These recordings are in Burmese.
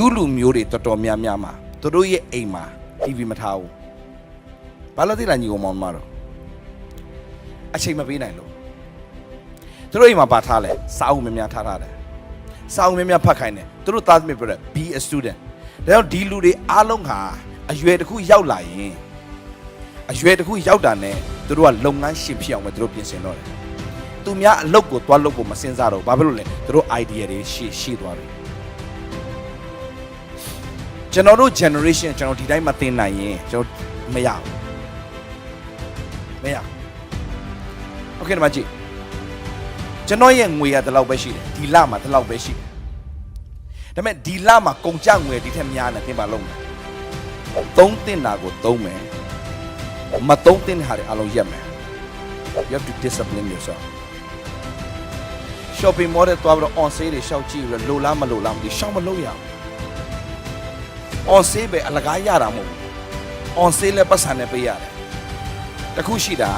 ဂျူးလူမျိုးတွေတော်တော်များများမှာသူတို့ရဲ့အိမ်မှာ TV မထားဘူးဘာလို့သိလားညီကောင်မောင်မတော်အချိန်မပေးနိုင်လို့သူတို့အိမ်မှာပါထားလဲစာအုပ်များများထားထားတယ်စာအုပ်များများဖတ်ခိုင်းတယ်သူတို့သားသမီးပြောတယ် be a student ဒါကြောင့်ဒီလူတွေအားလုံးဟာအရွယ်တစ်ခုရောက်လာရင်အရွယ်တစ်ခုရောက်တာနဲ့သူတို့ကလုပ်ငန်းရှင်ဖြစ်အောင်ပဲသူတို့ပြင်ဆင်တော့တယ်သူများအလုပ်ကိုသွားလုပ်ဖို့မစင်စားတော့ဘူးဘာဖြစ်လို့လဲသူတို့ idea တွေရှေ့ရှေ့သွားတယ် ကျွန်တော်တို့ generation ကျွန်တော်ဒီတိုင်းမသိနိုင်ရင်ကျွန်တော်မရဘူးမရโอเคဒီမှာကြည့်ကျွန်တော်ရဲ့ငွေရဒီလောက်ပဲရှိတယ်ဒီလမှာဒီလောက်ပဲရှိတယ်ဒါပေမဲ့ဒီလမှာကုန်ကြငွေဒီထက်များနေသင်ပါလုံးမယ်သုံးတင်တာကိုသုံးမယ်မသုံးတင်တဲ့ဟာတွေအလုံးရက်မယ် you have to discipline yourself shopping mall တဲ့သွားပြီးတော့ on sale တွေရှောက်ကြည့်ပြီးတော့လိုလားမလိုလားမသိရှောက်မလို့ရဘူး on sale ပဲအလကားရတာမဟုတ်ဘူး on sale လည်းပတ်စံနဲ့ပေးရတယ်တခုရှိတာ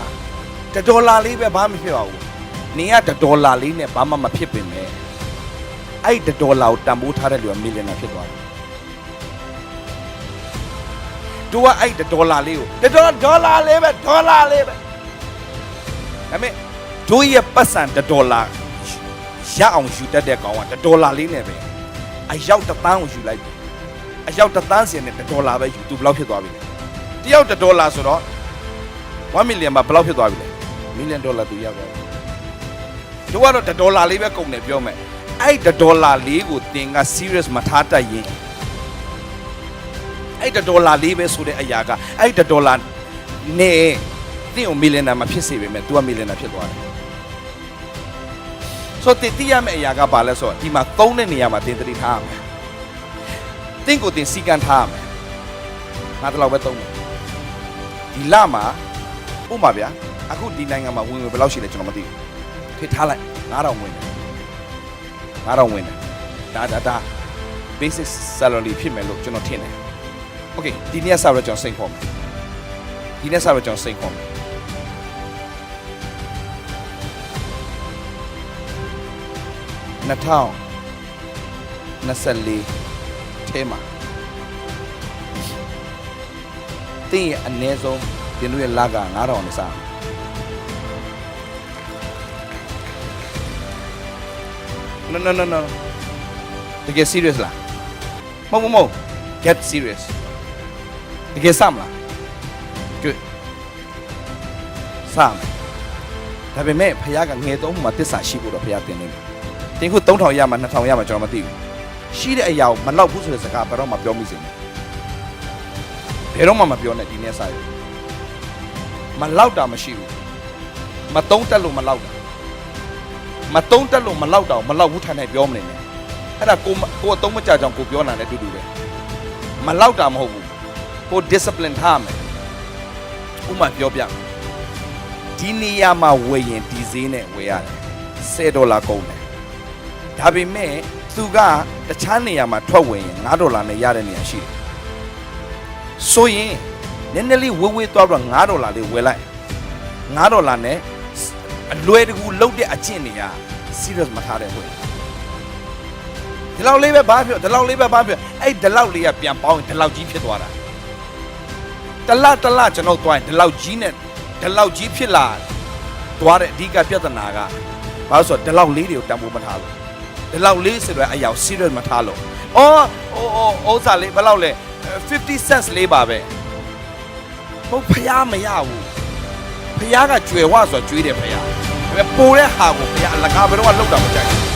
တစ်ဒေါ်လာလေးပဲဘာမှမဖြစ်ပါဘူးနေကတစ်ဒေါ်လာလေးနဲ့ဘာမှမဖြစ်ပင်ပဲအဲ့တစ်ဒေါ်လာကိုတန်ဖိုးထားတဲ့လူကမီလီယံနာဖြစ်သွားတယ်သူကအဲ့တစ်ဒေါ်လာလေးကိုတစ်ဒေါ်ဒေါ်လာလေးပဲဒေါ်လာလေးပဲဒါပေမဲ့တို့ရဲ့ပတ်စံတစ်ဒေါ်လာရအောင်ယူတတ်တဲ့ကောင်ကတစ်ဒေါ်လာလေးနဲ့ပဲအရောက်တစ်ပန်းကိုယူလိုက်ပြီ အယောက်တစ်သန်းစီနဲ့1ဒေါ်လာပဲယူသူဘယ်လောက်ဖြစ်သွားပြီလဲတယောက်1ဒေါ်လာဆိုတော့1 million မှာဘယ်လောက်ဖြစ်သွားပြီလဲ million dollar သူရောက်သွားပြီတို့ကတော့1ဒေါ်လာလေးပဲကုန်တယ်ပြောမယ်အဲ့1ဒေါ်လာလေးကိုသင်က serious မထားတတ်ရင်အဲ့1ဒေါ်လာလေးပဲဆိုတဲ့အရာကအဲ့1ဒေါ်လာနဲ့သင်ကို millionaire မဖြစ်စေပေမဲ့ तू က millionaire ဖြစ်သွားတယ်ဆိုတော့တတိယမဲ့အရာကဘာလဲဆိုတော့ဒီမှာသုံးတဲ့နေရာမှာသင်သတိထားရမယ်တ င့်ကိုတင်စီကံထားရမယ်ငါတလောက်ပဲသုံးမယ်ဒီလမှာဥပမာဗျာအခုဒီနိုင်ငံမှာဝင်ဝင်ဘယ်လောက်ရှိလဲကျွန်တော်မသိဘူးထိထားလိုက်9000ဝင်တယ်9000ဝင်တယ်ဒါဒါဒါ basic salary ဖြစ်မယ်လို့ကျွန်တော်ထင်တယ် okay ဒီနေ့ဆက်ပြီးတော့ကျွန်တော်စိတ်ခေါ်မယ်ဒီနေ့ဆက်ပြီးတော့ကျွန်တော်စိတ်ခေါ်မယ်2024 ထဲမှာတင်းရဲ့အနည်းဆုံးတင်တို့ရဲ့လက9000နဲ့စား။ No no no no တကယ် serious လားမဟုတ်မဟုတ် get serious တကယ်စမ်းလား good စမ်းဒါပေမဲ့ဖခင်ကငယ်သုံးမှာတစ္ဆာရှိဖို့တော့ဖခင်တင်နေတယ်တင်ခု3000ရမှာ2000ရမှာကျွန်တော်မသိဘူး ရှိတဲ့အရာကိုမလောက်ဘူးဆိုတဲ့စကားဘယ်တော့မှပြောမိစေနဲ့ဘယ်တော့မှမပြောနဲ့ဒီနေ့စာရေးမလောက်တာမရှိဘူးမတုံးတက်လို့မလောက်တာမတုံးတက်လို့မလောက်တာကိုမလောက်ဘူးထိုင်နေပြောမနေနဲ့အဲ့ဒါကိုမကိုအတုံးမကြကြောင်ကိုပြောနိုင်တယ်တူတူပဲမလောက်တာမဟုတ်ဘူးကို discipline ထားမယ်ဥမာပြောပြမယ်ဒီနေရာမှာဝယ်ရင်ဒီဈေးနဲ့ဝယ်ရတယ်10ဒေါ်လာကုန်တယ်ဒါပေမဲ့ သူကတခြားနေရာမှာထွက်ဝင်ရင်9ဒေါ်လာနဲ့ရတဲ့နေရာရှိတယ်။ဆိုရင်နည်းနည်းလေးဝေးဝေးသွားတော့9ဒေါ်လာလေးဝယ်လိုက်9ဒေါ်လာနဲ့အလွယ်တကူလုတ်တဲ့အကျင့်တွေက serious မထားတဲ့ဝင်ဒီလောက်လေးပဲဘာဖြစ်ဒီလောက်လေးပဲဘာဖြစ်အဲ့ဒီလောက်လေးကပြန်ပေါင်းရင်ဒီလောက်ကြီးဖြစ်သွားတာတလတလကျွန်တော်တွိုင်းဒီလောက်ကြီးနဲ့ဒီလောက်ကြီးဖြစ်လာသွားတဲ့အဓိကပြဿနာကဘာလို့ဆိုတော့ဒီလောက်လေးတွေကိုတန်ဖိုးမထားလို့ ဒီလောက်လေးဆိုတော့အရာကို serious မထားလို့။အော်အိုးအိုးဥစ္စာလေးဘယ်လောက်လဲ50 cents လေးပါပဲ။ဟုတ်ဖျားမရဘူး။ဖျားကကြွယ်ဝဆိုတော့ကျွေးတယ်ဖျား။ဒါပေမဲ့ပိုတဲ့ဟာကိုဖျားအလကားဘယ်တော့မှလောက်တာမကြိုက်ဘူး